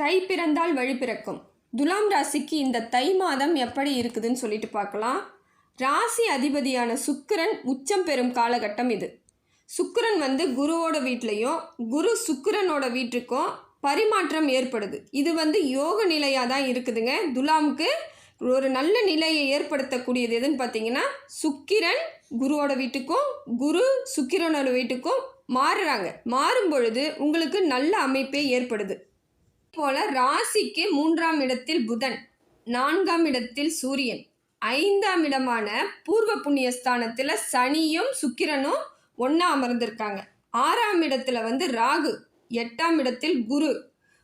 தை பிறந்தால் வழி பிறக்கும். துலாம் ராசிக்கு இந்த தை மாதம் எப்படி இருக்குதுன்னு சொல்லிட்டு பார்க்கலாம். ராசி அதிபதியான சுக்கிரன் உச்சம் பெறும் காலகட்டம் இது. சுக்கிரன் வந்து குருவோட வீட்லேயும் குரு சுக்கிரனோட வீட்டுக்கும் பரிமாற்றம் ஏற்படுது. இது வந்து யோக நிலையாக தான் இருக்குதுங்க. துலாமுக்கு ஒரு நல்ல நிலையை ஏற்படுத்தக்கூடியது எதுன்னு பார்த்தீங்கன்னா சுக்கிரன் குருவோட வீட்டுக்கும் குரு சுக்கிரனோட வீட்டுக்கும் மாறுறாங்க. மாறும் பொழுது உங்களுக்கு நல்ல அமைப்பே ஏற்படுது. போல ராசிக்கு மூன்றாம் இடத்தில் புதன் நான்காம் இடத்தில் சூரியன் ஐந்தாம் இடமான பூர்வ புண்ணிய ஸ்தானத்தில் சனியும் சுக்கிரனும் ஒன்றா அமர்ந்திருக்காங்க. ஆறாம் இடத்துல வந்து ராகு எட்டாம் இடத்தில் குரு.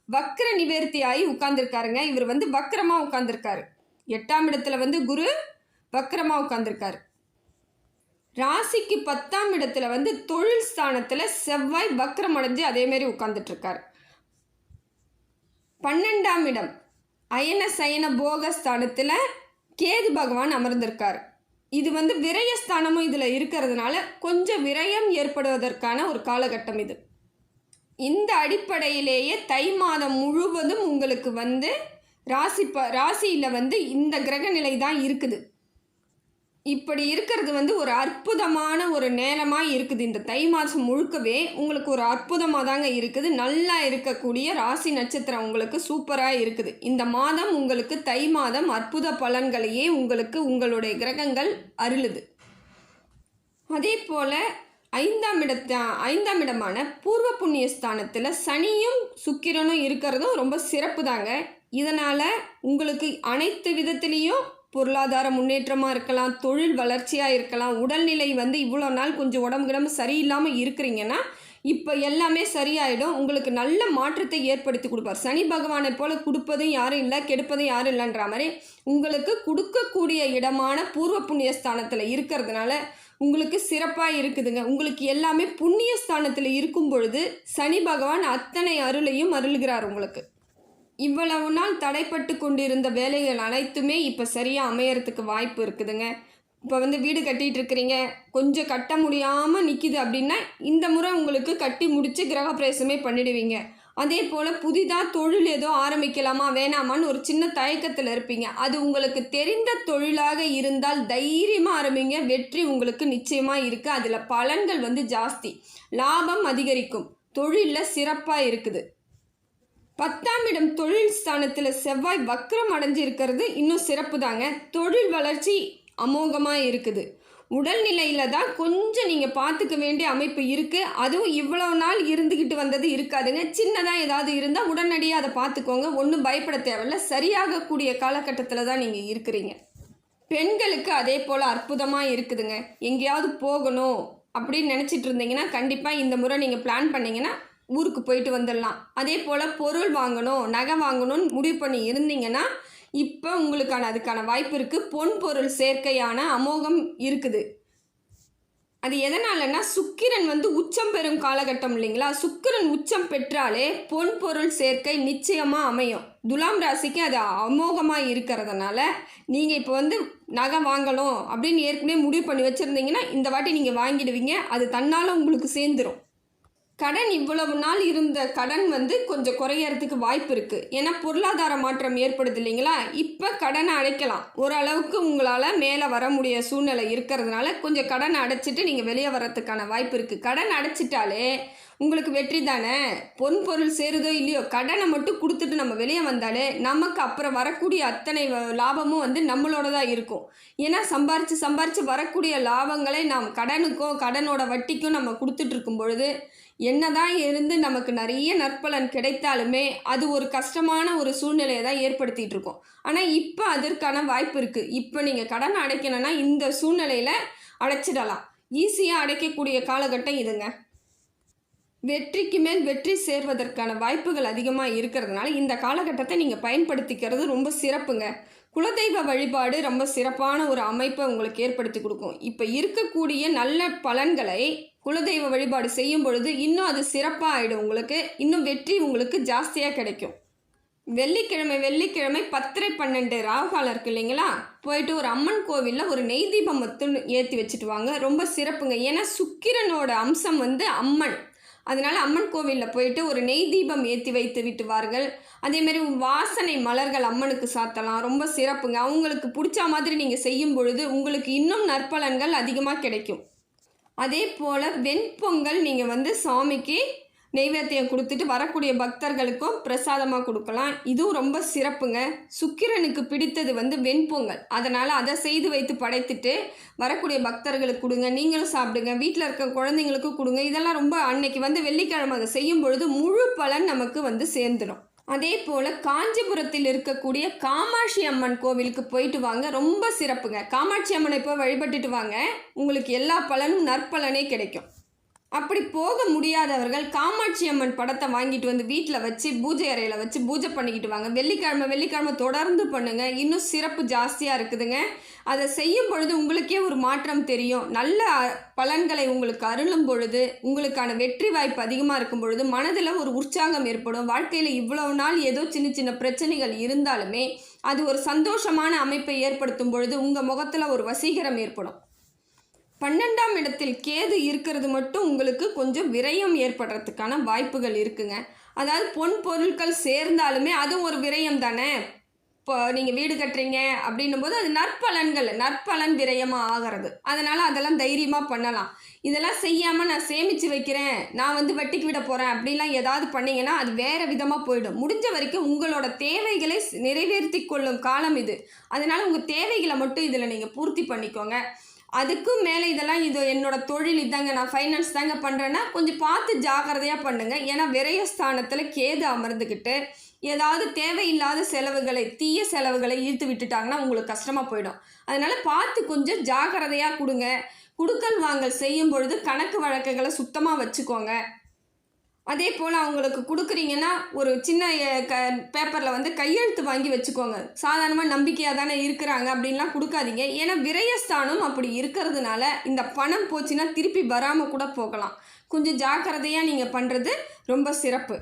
வக்ர நிவர்த்தி ஆகி உட்கார்ந்துருக்காருங்க. இவர் வந்து வக்ரமாக உட்கார்ந்துருக்காரு. எட்டாம் இடத்துல வந்து குரு வக்ரமாக உட்கார்ந்துருக்காரு. ராசிக்கு பத்தாம் இடத்துல வந்து தொழில் ஸ்தானத்தில் செவ்வாய் வக்ரம் அடைஞ்சு அதேமாரி உட்காந்துட்ருக்காரு பன்னெண்டாம் இடம். அயன சயன போகஸ்தானத்தில் கேது பகவான் அமர்ந்திருக்கார். இது வந்து விரயஸ்தானமும் இதில் இருக்கிறதுனால கொஞ்சம் விரயம் ஏற்படுவதற்கான ஒரு காலகட்டம் இது. இந்த அடிப்படையிலேயே தை மாதம் முழுவதும் உங்களுக்கு வந்து ராசி ப ராசியில் வந்து இந்த கிரக நிலை தான் இருக்குது. இப்படி இருக்கிறது வந்து ஒரு அற்புதமான ஒரு நேரமாக இருக்குது. இந்த தை மாதம் முழுக்கவே உங்களுக்கு ஒரு அற்புதமாக தாங்க இருக்குது. நல்லா இருக்கக்கூடிய ராசி நட்சத்திரம் உங்களுக்கு சூப்பராக இருக்குது. இந்த மாதம் உங்களுக்கு தை மாதம் அற்புத பலன்களையே உங்களுக்கு உங்களுடைய கிரகங்கள் அருளுது. அதே போல் ஐந்தாம் இடத்த ஐந்தாம் இடமான பூர்வ புண்ணிய ஸ்தானத்தில் சனியும் சுக்கிரனும் இருக்கிறதும் ரொம்ப சிறப்பு தாங்க இதனால் உங்களுக்கு அனைத்து விதத்துலேயும் பொருளாதார முன்னேற்றமாக இருக்கலாம் தொழில் வளர்ச்சியாக இருக்கலாம் உடல்நிலை வந்து இவ்வளோ நாள் கொஞ்சம் உடம்பு கிடம்பு சரியில்லாமல் இருக்கிறீங்கன்னா இப்போ எல்லாமே சரியாயிடும். உங்களுக்கு நல்ல மாற்றத்தை ஏற்படுத்தி கொடுப்பார். சனி பகவானை போல் கொடுப்பதும் யாரும் இல்லை கெடுப்பதும் யாரும் இல்லைன்ற மாதிரி உங்களுக்கு கொடுக்கக்கூடிய இடமான பூர்வ புண்ணிய ஸ்தானத்தில் இருக்கிறதுனால உங்களுக்கு சிறப்பாக இருக்குதுங்க. உங்களுக்கு எல்லாமே புண்ணிய ஸ்தானத்தில் இருக்கும் பொழுது சனி பகவான் அத்தனை அருளையும் அருள்கிறார் உங்களுக்கு. இவ்வளவு நாள் தடைப்பட்டு கொண்டிருந்த வேலைகள் அனைத்துமே இப்போ சரியாக அமையறதுக்கு வாய்ப்பு இருக்குதுங்க. இப்போ வந்து வீடு கட்டிகிட்டு இருக்கிறீங்க. கொஞ்சம் கட்ட முடியாமல் நிற்கிது அப்படின்னா இந்த முறை உங்களுக்கு கட்டி முடித்து கிரகப்பிரவேசமே பண்ணிடுவீங்க. அதே போல் புதிதாக தொழில் ஏதோ ஆரம்பிக்கலாமா வேணாமான்னு ஒரு சின்ன தயக்கத்தில் இருப்பீங்க. அது உங்களுக்கு தெரிந்த தொழிலாக இருந்தால் தைரியமாக ஆரம்பிங்க. வெற்றி உங்களுக்கு நிச்சயமாக இருக்குது அதில் பலன்கள் வந்து ஜாஸ்தி. லாபம் அதிகரிக்கும். தொழிலில் சிறப்பாக இருக்குது. பத்தாம் இடம் தொழில் ஸ்தானத்தில் செவ்வாய் வக்ரம் அடைஞ்சிருக்கிறது இன்னும் சிறப்பு தாங்க தொழில் வளர்ச்சி அமோகமாக இருக்குது. உடல்நிலையில் தான் கொஞ்சம் நீங்கள் பார்த்துக்க வேண்டிய அமைப்பு இருக்குது அதுவும் இவ்வளோ நாள் இருந்துக்கிட்டு வந்தது இருக்காதுங்க. சின்னதாக ஏதாவது இருந்தால் உடனடியாக அதை பார்த்துக்கோங்க. ஒன்றும் பயப்பட தேவையில்ல. சரியாகக்கூடிய காலகட்டத்தில் தான் நீங்கள் இருக்கிறீங்க. பெண்களுக்கு அதே போல் அற்புதமாக இருக்குதுங்க. எங்கேயாவது போகணும் அப்படின்னு நினச்சிட்டு இருந்தீங்கன்னா கண்டிப்பாக இந்த முறை நீங்கள் பிளான் பண்ணிங்கன்னா ஊருக்கு போயிட்டு வந்துடலாம். அதே போல் பொருள் வாங்கணும் நகை வாங்கணும்னு முடிவு பண்ணி இருந்தீங்கன்னா இப்போ உங்களுக்கான அதுக்கான வாய்ப்பு இருக்குது பொன் பொருள் சேர்க்கையான அமோகம் இருக்குது. அது எதனாலன்னா சுக்கிரன் வந்து உச்சம் பெறும் காலகட்டம் இல்லைங்களா? சுக்கிரன் உச்சம் பெற்றாலே பொன் பொருள் சேர்க்கை நிச்சயமாக அமையும். துலாம் ராசிக்கு அது அமோகமாக இருக்கிறதுனால நீங்கள் இப்போ வந்து நகை வாங்கணும் அப்படின்னு ஏற்கனவே முடிவு பண்ணி வச்சுருந்தீங்கன்னா இந்த வாட்டி நீங்கள் வாங்கிடுவீங்க. அது தன்னால் உங்களுக்கு சேர்ந்துடும் கடன் இவ்வளவு நாள் இருந்த கடன் வந்து கொஞ்சம் குறையறதுக்கு வாய்ப்பு இருக்குது ஏன்னா பொருளாதார மாற்றம் ஏற்படுது இல்லைங்களா? இப்போ கடனை அடைக்கலாம். ஓரளவுக்கு உங்களால் மேலே வர முடிய சூழ்நிலை இருக்கிறதுனால கொஞ்சம் கடனை அடைச்சிட்டு நீங்கள் வெளியே வர்றதுக்கான வாய்ப்பு இருக்குது கடன் அடைச்சிட்டாலே உங்களுக்கு வெற்றி தானே? பொன் பொருள் சேருதோ இல்லையோ கடனை மட்டும் கொடுத்துட்டு நம்ம வெளியே வந்தாலே நமக்கு அப்புறம் வரக்கூடிய அத்தனை லாபமும் வந்து நம்மளோட தான் இருக்கும். ஏன்னா சம்பாரித்து சம்பாரித்து வரக்கூடிய லாபங்களை நாம் கடனுக்கும் கடனோட வட்டிக்கும் நம்ம கொடுத்துட்ருக்கும் பொழுது என்னதான் இருந்து நமக்கு நிறைய நற்பலன் கிடைத்தாலுமே அது ஒரு கஷ்டமான ஒரு சூழ்நிலையை தான் ஏற்படுத்திட்டு இருக்கோம். ஆனால் இப்போ அதற்கான வாய்ப்பு இருக்குது இப்போ நீங்கள் கடன் அடைக்கணும்னா இந்த சூழ்நிலையில் அடைச்சிடலாம். ஈஸியாக அடைக்கக்கூடிய காலகட்டம் இதுங்க. வெற்றிக்கு மேல் வெற்றி சேர்வதற்கான வாய்ப்புகள் அதிகமாக இருக்கிறதுனால இந்த காலகட்டத்தை நீங்கள் பயன்படுத்திக்கிறது ரொம்ப சிறப்புங்க. குலதெய்வ வழிபாடு ரொம்ப சிறப்பான ஒரு அமைப்பை உங்களுக்கு ஏற்படுத்தி கொடுக்கும். இப்போ இருக்கக்கூடிய நல்ல பலன்களை குலதெய்வ வழிபாடு செய்யும் பொழுது இன்னும் அது சிறப்பாக ஆகிடும் உங்களுக்கு. இன்னும் வெற்றி உங்களுக்கு ஜாஸ்தியாக கிடைக்கும். வெள்ளிக்கிழமை வெள்ளிக்கிழமை பத்தரை பன்னெண்டு ராகுகாலம் இருக்கு இல்லைங்களா? போயிட்டு ஒரு அம்மன் கோவிலில் ஒரு நெய் தீபம் மட்டும் ஏற்றி வச்சுட்டு வாங்க. ரொம்ப சிறப்புங்க. ஏன்னா சுக்கிரனோட அம்சம் வந்து அம்மன். அதனால் அம்மன் கோவிலில் போயிட்டு ஒரு நெய் தீபம் ஏற்றி வைத்து விட்டுவார்கள் அதேமாரி வாசனை மலர்கள் அம்மனுக்கு சாத்தலாம். ரொம்ப சிறப்புங்க. அவங்களுக்கு பிடிச்ச மாதிரி நீங்கள் செய்யும் பொழுது உங்களுக்கு இன்னும் நற்பலன்கள் அதிகமாக கிடைக்கும். அதே போல் வெண்பொங்கல் நீங்கள் வந்து சாமிக்கு நெய்வேத்தியம் கொடுத்துட்டு வரக்கூடிய பக்தர்களுக்கும் பிரசாதமாக கொடுக்கலாம். இதுவும் ரொம்ப சிறப்புங்க. சுக்கிரனுக்கு பிடித்தது வந்து வெண்பொங்கல். அதனால் அதை செய்து வைத்து படைத்துட்டு வரக்கூடிய பக்தர்களுக்கு கொடுங்க. நீங்களும் சாப்பிடுங்க. வீட்டில் இருக்க குழந்தைங்களுக்கும் கொடுங்க. இதெல்லாம் ரொம்ப அன்னைக்கு வந்து வெள்ளிக்கிழமை அதை செய்யும் பொழுது முழு பலன் நமக்கு வந்து சேர்ந்துடும் அதே போல் காஞ்சிபுரத்தில் இருக்கக்கூடிய காமாட்சி அம்மன் கோவிலுக்கு போயிட்டு வாங்க. ரொம்ப சிறப்புங்க. காமாட்சி அம்மனை இப்போ வழிபட்டுட்டு வாங்க. உங்களுக்கு எல்லா பலனும் நற்பலனே கிடைக்கும். அப்படி போக முடியாதவர்கள் காமாட்சி அம்மன் படத்தை வாங்கிட்டு வந்து வீட்டில் வச்சு பூஜை அறையில் வச்சு பூஜை பண்ணிக்கிட்டு வாங்க. வெள்ளிக்கிழமை வெள்ளிக்கிழமை தொடர்ந்து பண்ணுங்கள் இன்னும் சிறப்பு ஜாஸ்தியாக இருக்குதுங்க. அதை செய்யும் பொழுது உங்களுக்கே ஒரு மாற்றம் தெரியும். நல்ல பலன்களை உங்களுக்கு அருளும் பொழுது உங்களுக்கான வெற்றி வாய்ப்பு அதிகமாக இருக்கும் பொழுது மனதில் ஒரு உற்சாகம் ஏற்படும். வாழ்க்கையில் இவ்வளவு நாள் ஏதோ சின்ன சின்ன பிரச்சனைகள் இருந்தாலுமே அது ஒரு சந்தோஷமான அமைப்பை ஏற்படுத்தும் பொழுது உங்கள் முகத்தில் ஒரு வசீகரம் ஏற்படும். பன்னெண்டாம் இடத்தில் கேது இருக்கிறது மட்டும் உங்களுக்கு கொஞ்சம் விரயம் ஏற்படுறதுக்கான வாய்ப்புகள் இருக்குங்க. அதாவது பொன் பொருட்கள் சேர்ந்தாலுமே அதுவும் ஒரு விரயம் தானே? இப்போ நீங்கள் வீடு கட்டுறீங்க அப்படின்னும் போது அது நற்பலன்கள் நற்பலன் விரயமாக ஆகிறது. அதனால் அதெல்லாம் தைரியமாக பண்ணலாம். இதெல்லாம் செய்யாமல் நான் சேமித்து வைக்கிறேன் நான் வந்து வட்டிக்கு விட போகிறேன் அப்படிலாம் ஏதாவது பண்ணீங்கன்னா அது வேறு விதமாக போயிடும். முடிஞ்ச வரைக்கும் உங்களோட தேவைகளை நிறைவேற்றி கொள்ளும் காலம் இது. அதனால் உங்கள் தேவைகளை மட்டும் இதில் நீங்கள் பூர்த்தி பண்ணிக்கோங்க. அதுக்கும் மேலே இதெல்லாம் இது என்னோட தொழில் இதாங்க நான் ஃபைனான்ஸ் தாங்க பண்ணுறேன்னா கொஞ்சம் பார்த்து ஜாக்கிரதையாக பண்ணுங்கள் ஏன்னா விரயஸ்தானத்தில் கேது அமர்ந்துக்கிட்டு ஏதாவது தேவையில்லாத செலவுகளை தீய செலவுகளை இழுத்து விட்டுட்டாங்கன்னா உங்களுக்கு கஷ்டமாக போயிடும். அதனால் பார்த்து கொஞ்சம் ஜாக்கிரதையாக கொடுங்க. குடுக்கல் வாங்கல் செய்யும் பொழுது கணக்கு வழக்குகளை சுத்தமாக வச்சுக்கோங்க. அதே போல் அவங்களுக்கு கொடுக்குறீங்கன்னா ஒரு சின்ன க பேப்பரில் வந்து கையெழுத்து வாங்கி வச்சுக்கோங்க. சாதாரணமாக நம்பிக்கையாக தானே இருக்கிறாங்க அப்படின்லாம் கொடுக்காதீங்க. ஏன்னா விரயஸ்தானம் அப்படி இருக்கிறதுனால இந்த பணம் போச்சுன்னா திருப்பி வராமல் கூட போகலாம். கொஞ்சம் ஜாக்கிரதையாக நீங்கள் பண்ணுறது ரொம்ப சிறப்பு.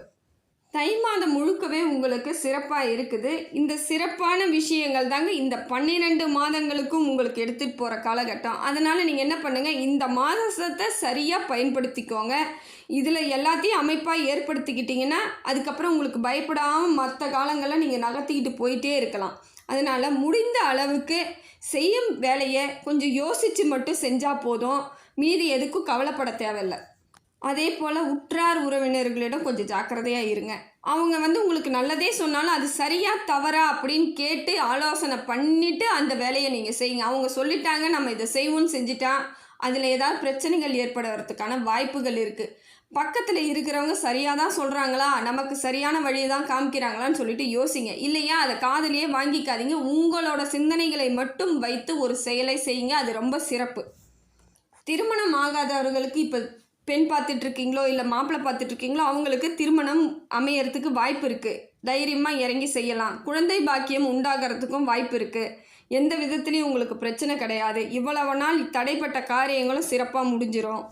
தை மாதம் முழுக்கவே உங்களுக்கு சிறப்பாக இருக்குது. இந்த சிறப்பான விஷயங்கள் தாங்க இந்த பன்னிரெண்டு மாதங்களுக்கும் உங்களுக்கு எடுத்துகிட்டு போகிற காலகட்டம். அதனால் நீங்கள் என்ன பண்ணுங்கள் இந்த மாதத்தை சரியாக பயன்படுத்திக்கோங்க. இதில் எல்லாத்தையும் அமைப்பாக ஏற்படுத்திக்கிட்டிங்கன்னா அதுக்கப்புறம் உங்களுக்கு பயப்படாமல் மற்ற காலங்களில் நீங்கள் நகர்த்திக்கிட்டு போயிட்டே இருக்கலாம். அதனால் முடிந்த அளவுக்கு செய்யும் வேலையை கொஞ்சம் யோசித்து மட்டும் செஞ்சால் போதும். மீதி எதுக்கும் கவலைப்பட தேவையில்லை. அதே போல் உற்றார் உறவினர்களிடம் கொஞ்சம் ஜாக்கிரதையாக இருங்க. அவங்க வந்து உங்களுக்கு நல்லதே சொன்னாலும் அது சரியா தவறா அப்படின்னு கேட்டு ஆலோசனை பண்ணிட்டு அந்த வேலையை நீங்கள் செய்யுங்க. அவங்க சொல்லிட்டாங்க நம்ம இதை செய்வோம்னு செஞ்சுட்டா அதில் ஏதாவது பிரச்சனைகள் ஏற்படுறதுக்கான வாய்ப்புகள் இருக்குது பக்கத்தில் இருக்கிறவங்க சரியாக தான் சொல்கிறாங்களா நமக்கு சரியான வழியை தான் காமிக்கிறாங்களான்னு சொல்லிட்டு யோசிங்க. இல்லையா? அதை காதலியே வாங்கிக்காதீங்க. உங்களோட சிந்தனைகளை மட்டும் வைத்து ஒரு செயலை செய்யுங்க. அது ரொம்ப சிறப்பு. திருமணம் ஆகாதவர்களுக்கு இப்போ பெண் பார்த்துட்டு இருக்கீங்களோ இல்லை மாப்பிள்ளை பார்த்துட்டு இருக்கீங்களோ அவங்களுக்கு திருமணம் அமையறதுக்கு வாய்ப்பு இருக்குது தைரியமாக இறங்கி செய்யலாம். குழந்தை பாக்கியம் உண்டாகிறதுக்கும் வாய்ப்பு இருக்குது எந்த விதத்துலேயும் உங்களுக்கு பிரச்சனை கிடையாது. இவ்வளவு நாள் தடைப்பட்ட காரியங்களும் சிறப்பாக முடிஞ்சிடும்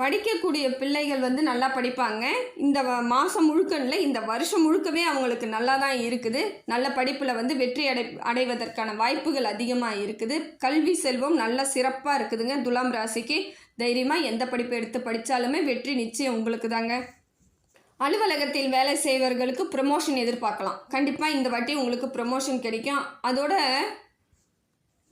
படிக்கக்கூடிய பிள்ளைகள் வந்து நல்லா படிப்பாங்க. இந்த மாதம் முழுக்கன்ல இந்த வருஷம் முழுக்கவே அவங்களுக்கு நல்லா தான் இருக்குது. நல்ல படிப்பில் வந்து வெற்றி அடை அடைவதற்கான வாய்ப்புகள் அதிகமாக இருக்குது. கல்வி செல்வம் நல்ல சிறப்பாக இருக்குதுங்க. துலாம் ராசிக்கு தைரியமாக எந்த படிப்பு எடுத்து படித்தாலுமே வெற்றி நிச்சயம் உங்களுக்கு தாங்க அலுவலகத்தில் வேலை செய்வர்களுக்கு ப்ரமோஷன் எதிர்பார்க்கலாம். கண்டிப்பாக இந்த வாட்டி உங்களுக்கு ப்ரமோஷன் கிடைக்கும். அதோட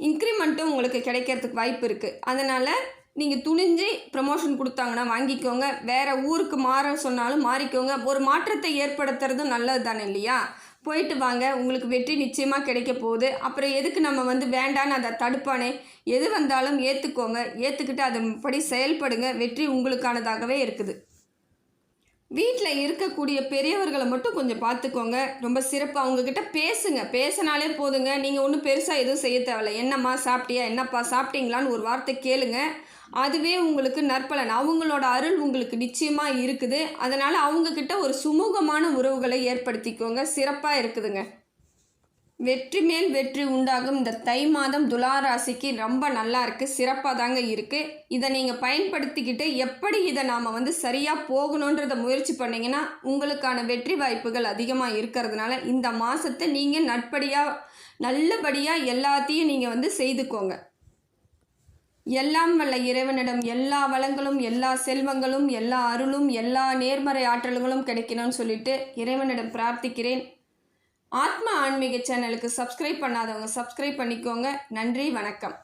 இன்க்ரிமெண்ட்டும் உங்களுக்கு கிடைக்கிறதுக்கு வாய்ப்பு இருக்குது அதனால் நீங்கள் துணிஞ்சு ப்ரமோஷன் கொடுத்தாங்கன்னா வாங்கிக்கோங்க. வேறு ஊருக்கு மாற சொன்னாலும் மாறிக்கோங்க. ஒரு மாற்றத்தை ஏற்படுத்துறதும் நல்லது தானே இல்லையா? போயிட்டு வாங்க. உங்களுக்கு வெற்றி நிச்சயமாக கிடைக்க போகுது. அப்புறம் எதுக்கு நம்ம வந்து வேண்டான்னு அதை தடுப்பானே? எது வந்தாலும் ஏற்றுக்கோங்க ஏற்றுக்கிட்டு அதன்படி செயல்படுங்க. வெற்றி உங்களுக்கானதாகவே இருக்குது. வீட்டில் இருக்கக்கூடிய பெரியவர்களை மட்டும் கொஞ்சம் பார்த்துக்கோங்க. ரொம்ப சிறப்பாக அவங்கக்கிட்ட பேசுங்க. பேசினாலே போதுங்க. நீங்கள் ஒன்றும் பெருசாக எதுவும் செய்ய தேவையில்ல. என்னம்மா சாப்பிட்டியா? என்னப்பா சாப்பிட்டீங்களான்னு ஒரு வார்த்தை கேளுங்க. அதுவே உங்களுக்கு நற்பலன். அவங்களோட அருள் உங்களுக்கு நிச்சயமாக இருக்குது. அதனால் அவங்கக்கிட்ட ஒரு சுமூகமான உறவுகளை ஏற்படுத்திக்கோங்க. சிறப்பாக இருக்குதுங்க. வெற்றி மேல் வெற்றி உண்டாகும். இந்த தை மாதம் துலாராசிக்கு ரொம்ப நல்லா இருக்குது சிறப்பாக தாங்க இருக்குது இதை நீங்கள் பயன்படுத்திக்கிட்டு எப்படி இதை நாம் வந்து சரியாக போகணுன்றத முயற்சி பண்ணீங்கன்னா உங்களுக்கான வெற்றி வாய்ப்புகள் அதிகமாக இருக்கிறதுனால இந்த மாதத்தை நீங்கள் நட்படியாக நல்லபடியாக எல்லாத்தையும் நீங்கள் வந்து செய்துக்கோங்க. எல்லாம் வல்ல இறைவனிடம் எல்லா வளங்களும் எல்லா செல்வங்களும் எல்லா அருளும் எல்லா நேர்மறை ஆற்றல்களும் கிடைக்கணும்னு சொல்லிட்டு இறைவனிடம் பிரார்த்திக்கிறேன். ஆத்மா ஆன்மீக சேனலுக்கு சப்ஸ்கிரைப் பண்ணாதவங்க சப்ஸ்கிரைப் பண்ணிக்கோங்க. நன்றி வணக்கம்.